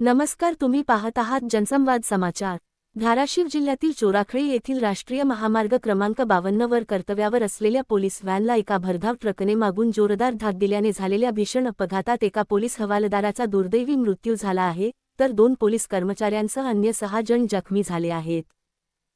नमस्कार तुम्ही पाहत आहात जनसंवाद समाचार. धाराशिव जिल्ह्यातील चोराखळी येथील राष्ट्रीय महामार्ग क्रमांक बावन्न वर कर्तव्यावर असलेल्या पोलीस व्हॅनला एका भरधाव ट्रकने मागून जोरदार धाक दिल्याने झालेल्या भीषण अपघातात एका पोलीस हवालदाराचा दुर्दैवी मृत्यू झाला आहे तर दोन पोलीस कर्मचाऱ्यांसह अन्य सहा जण जखमी झाले आहेत.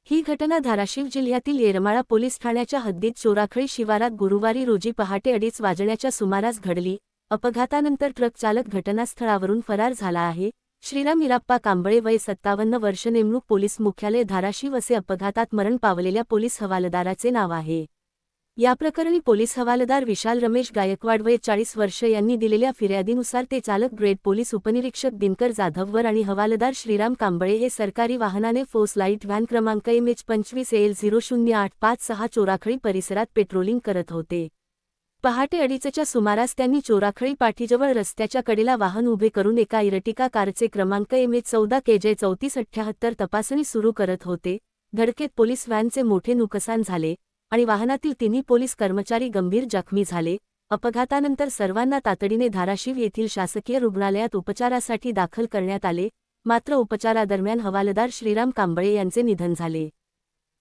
ही घटना धाराशिव जिल्ह्यातील येरमाळा पोलीस ठाण्याच्या हद्दीत चोराखळी शिवारात गुरुवारी रोजी पहाटे अडीच वाजण्याच्या सुमारास घडली. अपघातानंतर ट्रक चालक घटनास्थळावरून फरार झाला आहे श्रीराम इराप्पा कांबळे वय सत्तावन्न वर्ष नेमणूक पोलीस मुख्यालय धाराशिव असे अपघातात मरण पावलेल्या पोलीस हवालदाराचे नाव आहे. या प्रकरणी पोलीस हवालदार विशाल रमेश गायकवाड वय चाळीस वर्ष यांनी दिलेल्या फिर्यादीनुसार ते चालक ग्रेड पोलीस उपनिरीक्षक दिनकर जाधववर आणि हवालदार श्रीराम कांबळे हे सरकारी वाहनाने फोर्स लाइट व्हॅन क्रमांक एम एच पंचवीस एल झिरो शून्य आठ पाच सहा चोराखळी परिसरात पेट्रोलिंग करत होते. पहाटे अडीचच्या सुमारास त्यांनी चोराखळी पाठीजवळ रस्त्याच्या कडेला वाहन उभे करून एका इरटिका कारचे क्रमांक एम एच चौदा केजे चौतीस अठ्ठ्याहत्तर तपासणी सुरू करत होते. धडकेत पोलीस व्हॅनचे मोठे नुकसान झाले आणि वाहनातील तिन्ही पोलीस कर्मचारी गंभीर जखमी झाले. अपघातानंतर सर्वांना तातडीने धाराशिव येथील शासकीय रुग्णालयात उपचारासाठी दाखल करण्यात आले. मात्र उपचारादरम्यान हवालदार श्रीराम कांबळे यांचे निधन झाले.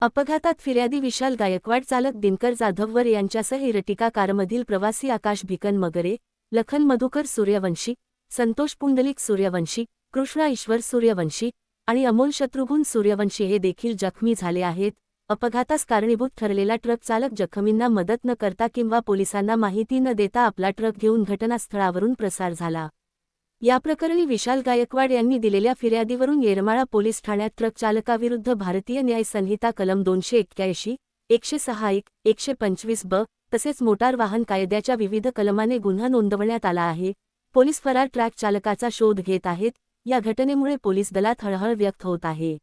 अपघातात फिर्यादी विशाल गायकवाड चालक दिनकर जाधववर यांच्यासह इरटिका कारमधील प्रवासी आकाश भिकन मगरे लखन मधुकर सूर्यवंशी संतोष पुंडलिक सूर्यवंशी कृष्णा ईश्वर सूर्यवंशी आणि अमोल शत्रुघ्न सूर्यवंशी हे देखील जखमी झाले आहेत. अपघातास कारणीभूत ठरलेला ट्रक चालक जखमींना मदत न करता किंवा पोलिसांना माहिती न देता आपला ट्रक घेऊन घटनास्थळावरून प्रसार झाला. याप्रकरणी विशाल गायकवाड यांनी दिलेल्या फिर्यादीवरून येरमाळा पोलीस ठाण्यात ट्रक चालकाविरुद्ध भारतीय न्याय संहिता कलम दोनशे एक्क्याऐंशी एकशे सहा एक एकशे पंचवीस ब तसेच मोटार वाहन कायद्याच्या विविध कलमाने गुन्हा नोंदवण्यात आला आहे. पोलीस फरार ट्रॅक चालकाचा शोध घेत आहेत. या घटनेमुळे पोलीस दलात हळहळ व्यक्त होत आहे.